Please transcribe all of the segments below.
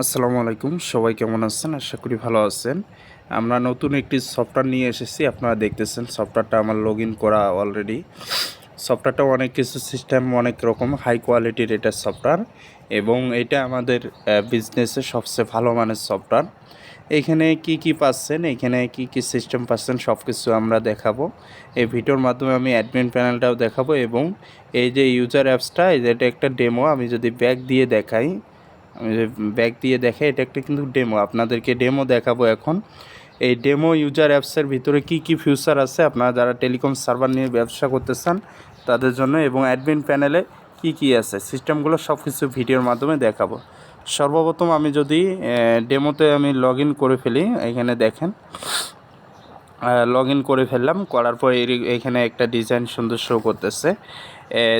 আসসালামু আলাইকুম, সবাই কেমন আছেন? আশা করি ভালো আছেন। আমরা নতুন একটি সফটওয়্যার নিয়ে এসেছি, আপনারা দেখতেছেন সফটওয়্যারটা আমার লগ করা অলরেডি সফটওয়্যারটা অনেক কিছু সিস্টেম অনেক রকম হাই কোয়ালিটির এটা সফটওয়্যার এবং এটা আমাদের বিজনেসে সবচেয়ে ভালো মানের সফটওয়্যার এখানে কি কি পাচ্ছেন, এখানে কি কি সিস্টেম পাচ্ছেন সব কিছু আমরা দেখাবো। এই ভিডিওর মাধ্যমে আমি অ্যাডমিন প্যানেলটাও দেখাবো এবং এই যে ইউজার অ্যাপসটা এটা একটা ডেমো আমি যদি ব্যাক দিয়ে দেখাই ব্যাক দিয়ে দেখে, এটা একটা কিন্তু ডেমো আপনাদেরকে ডেমো দেখাবো এখন। এই ডেমো ইউজার অ্যাপসের ভিতরে কি কি ফিউচার আছে? আপনারা যারা টেলিকম সার্ভার নিয়ে ব্যবসা করতে চান তাদের জন্য এবং অ্যাডমিন প্যানেলে কি কি আছে? সিস্টেমগুলো সব কিছু ভিডিওর মাধ্যমে দেখাবো। সর্বপ্রথম আমি যদি ডেমোতে আমি লগ করে ফেলি, এখানে দেখেন। লগ করে ফেললাম, করার পর এইখানে একটা ডিজাইন সুন্দর শো করতেছে।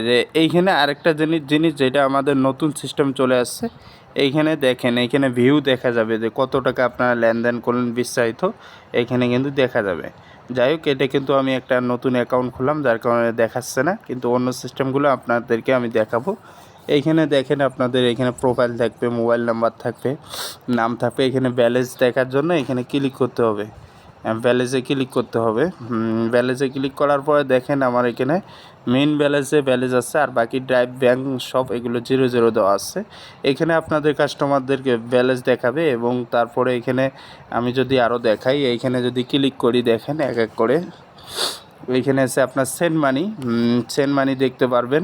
যে এইখানে আরেকটা জিনিস জিনিস যেটা আমাদের নতুন সিস্টেম চলে আসছে, এইখানে দেখেন, এইখানে ভিউ দেখা যাবে যে কত টাকা আপনারা লেনদেন করলেন বিস্তারিত, এইখানে কিন্তু দেখা যাবে। যাই হোক, এটা কিন্তু আমি একটা নতুন অ্যাকাউন্ট খুললাম, যার কারণে দেখাচ্ছে না, কিন্তু অন্য সিস্টেমগুলো আপনাদেরকে আমি দেখাবো। এইখানে দেখেন আপনাদের এখানে প্রোফাইল থাকবে মোবাইল নাম্বার থাকবে, নাম থাকবে, এখানে ব্যালেন্স দেখার জন্য এখানে ক্লিক করতে হবে। ব্যালেন্সে ক্লিক করতে হবে। ব্যালেন্সে ক্লিক করার পরে দেখেন আমার এখানে মেন ব্যালেন্সে ব্যালেন্স আছে আর বাকি ড্রাইভ ব্যাঙ্ক সব এগুলো জিরো জিরো দেওয়া আছে। এখানে আপনাদের কাস্টমারদেরকে ব্যালেন্স দেখাবে এবং তারপরে এখানে আমি যদি আরও দেখাই, এখানে যদি ক্লিক করি দেখেন এক এক করে এইখানে আছে আপনার সেন্ড মানি সেন্ড মানি দেখতে পারবেন।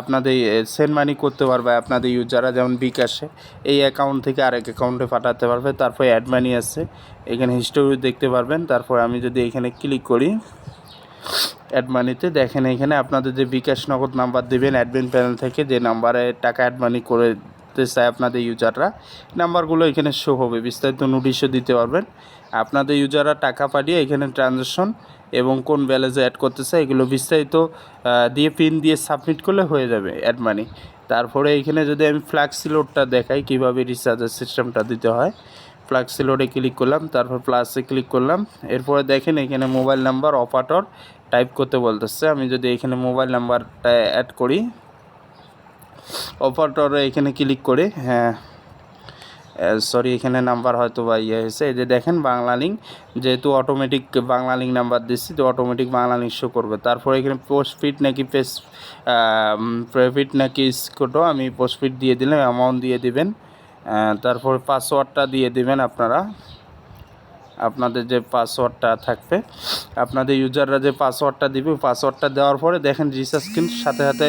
আপনাদের সেন্ড মানি করতে পারবে আপনাদের ইউজাররা যেমন বিকাশে। এই অ্যাকাউন্ট থেকে আরেক অ্যাকাউন্টে পাঠাতে পারবে। তারপর অ্যাড মানি আছে। এখানে হিস্টোরি দেখতে পারবেন। তারপর আমি যদি এখানে ক্লিক করি অ্যাড মানিতে দেখেন এখানে আপনাদের যে বিকাশ নগদ নাম্বার দেবেন অ্যাডমিন প্যানেল থেকে যে নাম্বারে টাকা অ্যাড মানি করে চায় আপনাদের ইউজাররা নাম্বারগুলো এখানে শো হবে। বিস্তারিত নোটিশও দিতে পারবেন। আপনাদের ইউজাররা টাকা পাঠিয়ে এখানে ট্রানজ্যাকশন এবং কোন ব্যালেন্সে অ্যাড করতে চায় এগুলো বিস্তারিত দিয়ে পিন দিয়ে সাবমিট করলে হয়ে যাবে অ্যাড মানি তারপরে এখানে যদি আমি ফ্ল্যাক্সি লোডটা দেখাই কীভাবে রিচার্জের সিস্টেমটা দিতে হয় ফ্ল্যাক্সি লোডে ক্লিক করলাম, তারপর প্লাসে ক্লিক করলাম, এরপরে দেখেন এখানে মোবাইল নাম্বার অপারেটর টাইপ করতে বলতেছে। আমি যদি এখানে মোবাইল নাম্বারটা অ্যাড করি অপারেটরে এখানে ক্লিক করে হ্যাঁ সরি এখানে নাম্বার হয়তো বা ইয়ে হয়েছে। এই যে দেখেন, বাংলা লিঙ্ক যেহেতু অটোমেটিক বাংলা লিঙ্ক নাম্বার দিচ্ছি, তো অটোমেটিক বাংলা লিঙ্ক শো করবে। তারপরে এখানে পোস্টফিট নাকি পেস প্রফিট নাকি স্কোটো আমি পোস্টফিট দিয়ে দিলাম অ্যামাউন্ট দিয়ে দিবেন। তারপর পাসওয়ার্ডটা দিয়ে দিবেন আপনারা। আপনাদের যে পাসওয়ার্ডটা থাকবে, আপনাদের ইউজাররা যে পাসওয়ার্ডটা দিবে পাসওয়ার্ডটা দেওয়ার পরে দেখেন রিসার্চ কিন্তু সাথে সাথে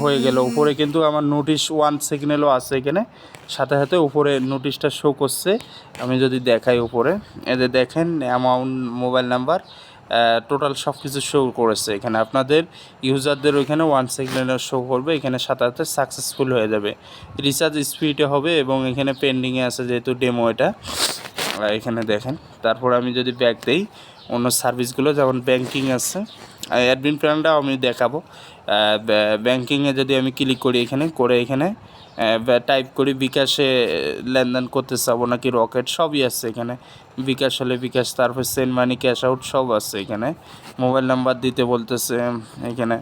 হয়ে গেল। উপরে কিন্তু আমার নোটিশ ওয়ান সিগন্যালও আছে এখানে। সাথে সাথে উপরে নোটিশটা শো করছে। আমি যদি দেখাই উপরে এদের দেখেন অ্যামাউন্ট মোবাইল নাম্বার টোটাল সব কিছু শো করেছে। এখানে আপনাদের ইউজারদের ওইখানে ওয়ান সেকেন্ডের শো করবে। এখানে সাথে সাথে সাকসেসফুল হয়ে যাবে। রিচার্জ স্পিডে হবে এবং এখানে পেন্ডিংয়ে আছে যেহেতু ডেমো এটা। এখানে দেখেন। তারপর আমি যদি ব্যাক দেই, অন্য সার্ভিসগুলো যেমন ব্যাংকিং আছে অ্যাডমিন প্ল্যানটাও আমি দেখাবো। ব্যাংকিংয়ে যদি আমি ক্লিক করি এখানে, করে এখানে টাইপ করি বিকাশে লেনদেন করতে চাবো নাকি রকেট সবই আছে এখানে। বিকাশ হলে বিকাশ, তারপর সেন্ট মানি ক্যাশ আউট সব আছে এখানে। মোবাইল নাম্বার দিতে বলতেছে, এখানে।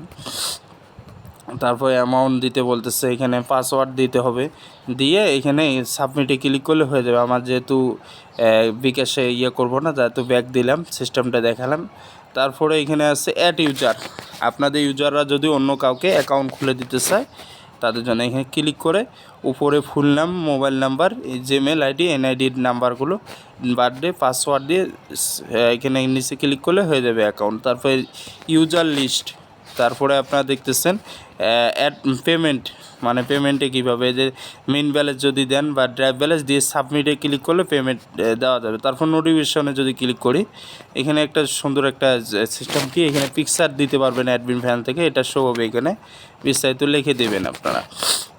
তারপর অ্যামাউন্ট দিতে বলতেছে, এখানে পাসওয়ার্ড দিতে হবে। দিয়ে এখানে সাবমিটে ক্লিক করলে হয়ে যাবে। আমার যেহেতু বিকাশে ইয়ে করব না, যেহেতু ব্যাক দিলাম সিস্টেমটা দেখালাম। তারপরে এখানে আছে অ্যাড ইউজার আপনাদের ইউজাররা যদি অন্য কাউকে অ্যাকাউন্ট খুলে দিতে চায়, তাদের জন্য এখানে ক্লিক করে উপরে full name mobile number Gmail ID এনআইডির নাম্বারগুলো বার্থডে পাসওয়ার্ড দিয়ে এখানে নিচে ক্লিক করলে হয়ে যাবে অ্যাকাউন্ট তারপরে ইউজার লিস্ট তারপরে আপনারা দেখতেছেন অ্যাড পেমেন্ট মানে পেমেন্টে কীভাবে? যে মেন ব্যালেন্স যদি দেন বা ড্রাইভ ব্যালেন্স দিয়ে সাবমিটে ক্লিক করলে পেমেন্ট দেওয়া যাবে। তারপর নোটিফিকেশনে যদি ক্লিক করি, এখানে একটা সুন্দর একটা সিস্টেম কি? এখানে পিকচার দিতে পারবেন অ্যাডমিন ফ্যান থেকে, এটা শো হবে এখানে। বিস্তারিত লিখে দেবেন আপনারা।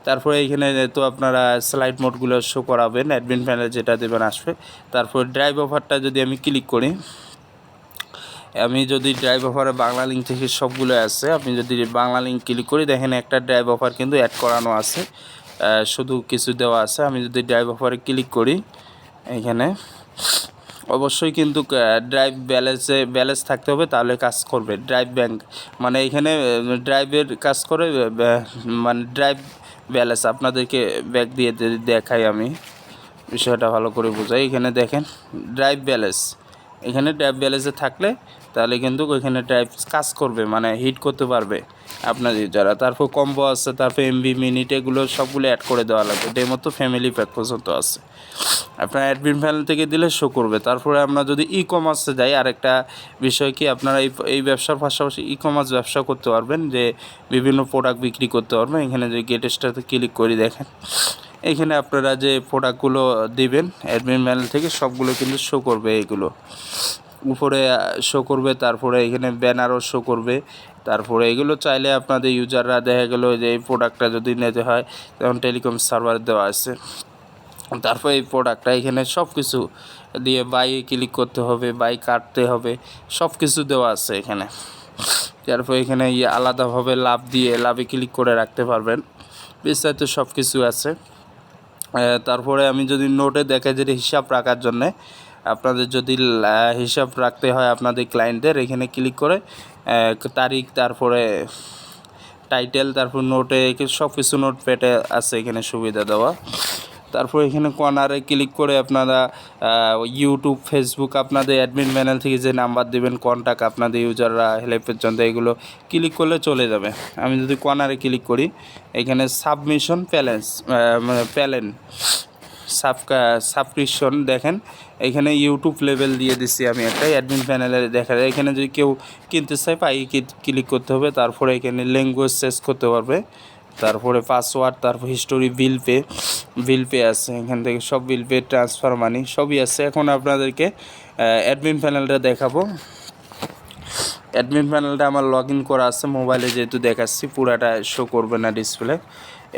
তারপরে এখানে তো আপনারা স্লাইড মোডগুলো শো করাবেন অ্যাডমিন প্যানেল যেটা দেবেন আসবে। তারপর ড্রাইভ অফারটা যদি আমি ক্লিক করি আমি যদি ড্রাইভ অফারে বাংলা লিঙ্ক থেকে সবগুলো আছে, আপনি যদি বাংলা লিঙ্ক ক্লিক করি, দেখেন একটা ড্রাইভ অফার কিন্তু অ্যাড করানো আছে। শুধু কিছু দেওয়া আছে। আমি যদি ড্রাইভ অফারে ক্লিক করি, এখানে অবশ্যই কিন্তু ড্রাইভ ব্যালেন্সে ব্যালেন্স থাকতে হবে, তাহলে কাজ করবে। ড্রাইভ ব্যাংক মানে এখানে ড্রাইভের কাজ করে মানে ড্রাইভ ব্যালেন্স আপনাদেরকে ব্যাগ দিয়ে দেখাই আমি। বিষয়টা ভালো করে বোঝাই। এখানে দেখেন ড্রাইভ ব্যালেন্স এখানে ড্রাইভ ব্যালেন্সে থাকলে তাহলে কিন্তু ওইখানে ড্রাইভ কাজ করবে মানে হিট করতে পারবে। আপনার যারা, তারপর কম্বো আছে, তারপর এমবি মিনিট এগুলো সবগুলো অ্যাড করে দেওয়া লাগবে। ডেমো তো ফ্যামিলি প্যাক পর্যন্ত আছে। আপনার অ্যাডমিন প্যানেল থেকে দিলে শো করবে। তারপরে আমরা যদি ই কমার্সে যাই, আরেকটা বিষয় কি, আপনারা এই এই ব্যবসার পাশাপাশি ই কমার্স ব্যবসা করতে পারবেন, যে বিভিন্ন প্রোডাক্ট বিক্রি করতে পারবেন। এখানে যে গেটেস্টাতে ক্লিক করে দেখেন। এখানে আপনারা যে প্রোডাক্টগুলো দিবেন অ্যাডমিন প্যানেল থেকে সবগুলো কিন্তু শো করবে এগুলো। উপরে শো করবে, তারপরে এখানে ব্যানারও শো করবে। তারপরে এগুলো চাইলে আপনাদের ইউজাররা দেখা গেলো যে এই প্রোডাক্টটা যদি নিতে হয় যেমন টেলিকম সার্ভার দেওয়া আছে। তারপর এই প্রোডাক্টটা এখানে সব কিছু দিয়ে বাই ক্লিক করতে হবে বাই কাটতে হবে সব কিছু দেওয়া আছে এখানে। তারপর এখানে ইয়ে আলাদাভাবে লাভ দিয়ে, লাভে ক্লিক করে রাখতে পারবেন। বিস্তারিত সব কিছু আছে তারপরে আমি যদি নোটে দেখে যে হিসাব রাখার জন্যে আপনাদের যদি হিসাব রাখতে হয় আপনাদের ক্লায়েন্টদের এখানে ক্লিক করে তারিখ, তারপরে টাইটেল তারপর নোটে সব কিছু নোট পেটে আছে এখানে সুবিধা দেওয়া। তারপর এখানে কর্নারে ক্লিক করে আপনারা ইউটিউব ফেসবুক আপনাদের অ্যাডমিন প্যানেল থেকে যে নাম্বার দেবেন কন্ট্যাক্ট আপনাদের ইউজাররা হেল্পের জন্য, এগুলো ক্লিক করলে চলে যাবে। আমি যদি কর্নারে ক্লিক করি, এখানে সাবমিশন প্যালেন্স মানে প্যালেন সাবকা সাবস্ক্রিপশন দেখেন। এখানে ইউটিউব লেভেল দিয়ে দিচ্ছি আমি একটা অ্যাডমিন প্যানেলে দেখা যায়। এখানে যদি কেউ কিনতে চায়, পাই ক্লিক করতে হবে। তারপরে এখানে ল্যাঙ্গুয়েজ চেঞ্জ করতে পারবে। তারপরে পাসওয়ার্ড তারপর history bill pay bill pay আছে। এখান থেকে সব বিল পে ট্রান্সফার মানি সবই আছে। এখন আপনাদেরকে অ্যাডমিন প্যানেলটা দেখাবো। অ্যাডমিন প্যানেলটা আমার লগ ইন করা আছে। মোবাইলে যেহেতু দেখাচ্ছি, পুরাটা শো করবে না ডিসপ্লে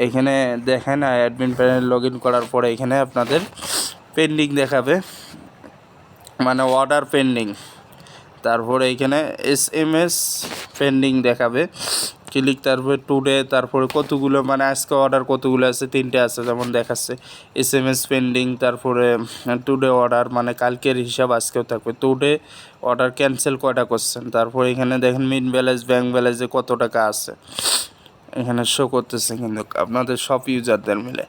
এখানে দেখেন অ্যাডমিন প্যানেল লগ করার পরে এখানে আপনাদের পেন্ডিং দেখাবে। মানে অর্ডার পেন্ডিং তারপরে এখানে এস এম এস পেন্ডিং দেখাবে। ক্লিক তারপরে টুডে তারপরে কতগুলো মানে আজকে অর্ডার কতগুলো আছে, তিনটে আছে যেমন দেখাচ্ছে। এস এম এস পেন্ডিং তারপরে টুডে অর্ডার মানে কালকের হিসাব আজকেও থাকবে। টুডে অর্ডার ক্যান্সেল কয়টা করছেন? তারপরে এখানে দেখেন মিন ব্যালেন্স ব্যাঙ্ক ব্যালেন্সে কত টাকা আছে। এখানে শো করতেছে কিন্তু আপনাদের সব ইউজারদের মিলে।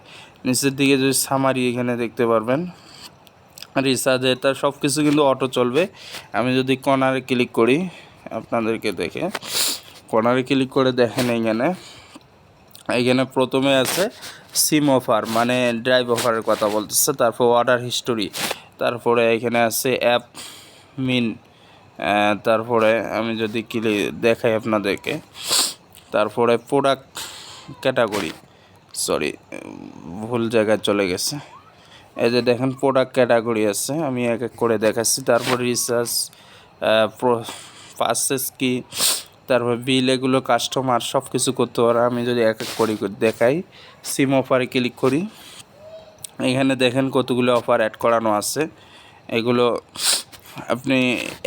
নিচের দিকে যদি সামারি এখানে দেখতে পারবেন। রিচার্জ এটা সব কিছু কিন্তু অটো চলবে। আমি যদি কর্নারে ক্লিক করি, আপনাদেরকে দেখে। কর্নারে ক্লিক করে দেখেন এখানে। এখানে প্রথমে আছে সিম অফার মানে ড্রাইভ অফারের কথা বলতেছে। তারপর অর্ডার হিস্টোরি তারপরে এখানে আছে অ্যাপ মিন তারপরে আমি যদি ক্লি দেখাই আপনাদেরকে। তারপরে প্রোডাক্ট ক্যাটাগরি সরি ভুল জায়গায় চলে গেছে। এই যে দেখেন প্রোডাক্ট ক্যাটাগরি আছে, আমি এক এক করে দেখাচ্ছি। তারপর রিসার্চ পারচেস কি, তারপর বিল এগুলো কাস্টমার সব কিছু করতে পারে। আমি যদি এক এক করে দেখাই সিম অফারে ক্লিক করি, এখানে দেখেন কতগুলো অফার অ্যাড করানো আছে। এগুলো আপনি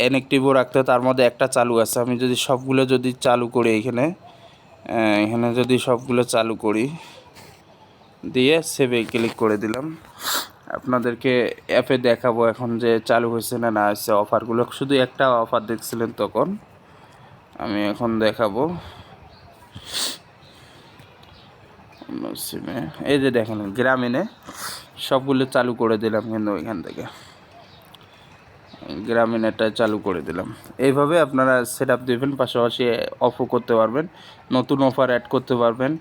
এনএক্টিভও রাখতে তার মধ্যে একটা চালু আছে। আমি যদি সবগুলো যদি চালু করি এখানে এখানে যদি সবগুলো চালু করি, দিয়ে সেভে ক্লিক করে দিলাম। আপনাদেরকে অ্যাপে দেখাবো এখন যে চালু হয়েছে না না হয়েছে অফারগুলো। শুধু একটা অফার দেখছিলেন তখন, আমি এখন দেখাবো। এই যে দেখেন, গ্রামীণে সবগুলো চালু করে দিলাম কিন্তু ওইখান থেকে। গ্রামীণেরটা চালু করে দিলাম। এইভাবে আপনারা সেট আপ দেবেন, পাশাপাশি অফও করতে পারবেন, নতুন অফার অ্যাড করতে পারবেন,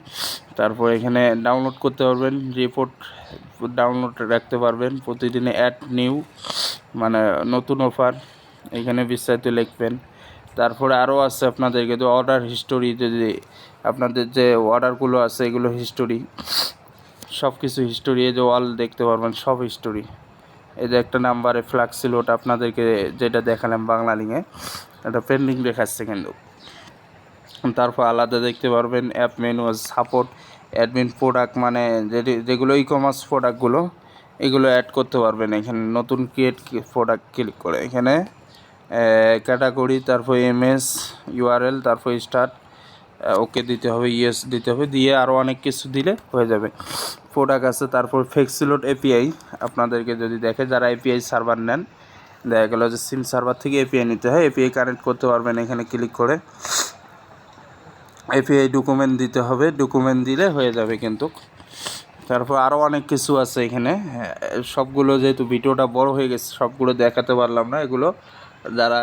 তারপর এখানে ডাউনলোড করতে পারবেন রিপোর্ট ডাউনলোড রাখতে পারবেন, প্রতিদিনে অ্যাড নিউ মানে নতুন অফার এখানে বিস্তারিত লিখবেন। তারপরে আরও আছে আপনাদেরকে, তো অর্ডার হিস্টোরি যদি আপনাদের যে অর্ডারগুলো আছে, এগুলো হিস্টোরি সব কিছু হিস্টোরি যে ওয়াল দেখতে পারবেন, সব হিস্টোরি এই যে একটা নাম্বারে ফ্লাক্স ছিল, ওটা আপনাদেরকে যেটা দেখালাম বাংলা লিঙ্কে এটা পেন্ডিং দেখাচ্ছে কিন্তু। তারপর আলাদা দেখতে পারবেন app menu support admin product মানে যেগুলো ই কমার্স প্রোডাক্টগুলো এগুলো অ্যাড করতে পারবেন এখানে। নতুন ক্রিয়েট প্রোডাক্ট ক্লিক করে এখানে ক্যাটাগরি তারপর এমএস ইউআরএল তারপর স্টার্ট ওকে দিতে হবে ইয়েস দিতে হবে, দিয়ে আরও অনেক কিছু দিলে হয়ে যাবে। প্রোডাক্ট আছে তারপর ফেক্সিলোড এপিআই আপনাদেরকে যদি দেখে যারা এপিআই সার্ভার নেন দেখা গেলো যে সিম সার্ভার থেকে এপিআই নিতে হয় এপিআই কানেক্ট করতে পারবেন এখানে ক্লিক করে। এপিআই ডকুমেন্ট দিতে হবে ডকুমেন্ট দিলে হয়ে যাবে কিন্তু। তারপর আরও অনেক কিছু আছে এখানে। হ্যাঁ, সবগুলো যেহেতু ভিডিওটা বড় হয়ে গেছে সবগুলো দেখাতে পারলাম না এগুলো। যারা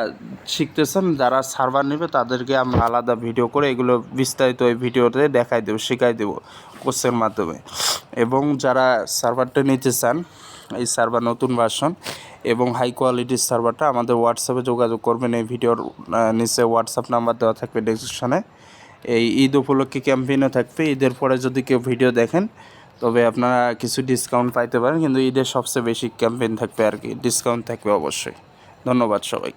শিখতেছেন যারা সার্ভার নেবে তাদেরকে আমরা আলাদা ভিডিও করে এগুলো বিস্তারিত ওই ভিডিওতে দেখাই দেবো শেখাই দেবো কোর্সের মাধ্যমে। এবং যারা সার্ভারটা নিতে চান, এই সার্ভার নতুন ভার্সন এবং হাই কোয়ালিটির সার্ভারটা আমাদের হোয়াটসঅ্যাপে যোগাযোগ করবেন। এই ভিডিওর নিচে হোয়াটসঅ্যাপ নাম্বার দেওয়া থাকবে ডেসক্রিপশনে এই ঈদ উপলক্ষে ক্যাম্পেইনও থাকবে। ঈদের পরে যদি কেউ ভিডিও দেখেন, তবে আপনারা কিছু ডিসকাউন্ট পাইতে পারেন, কিন্তু ঈদের সবচেয়ে বেশি ক্যাম্পেইন থাকবে আর কি। ডিসকাউন্ট থাকবে অবশ্যই। ধন্যবাদ সবাইকে।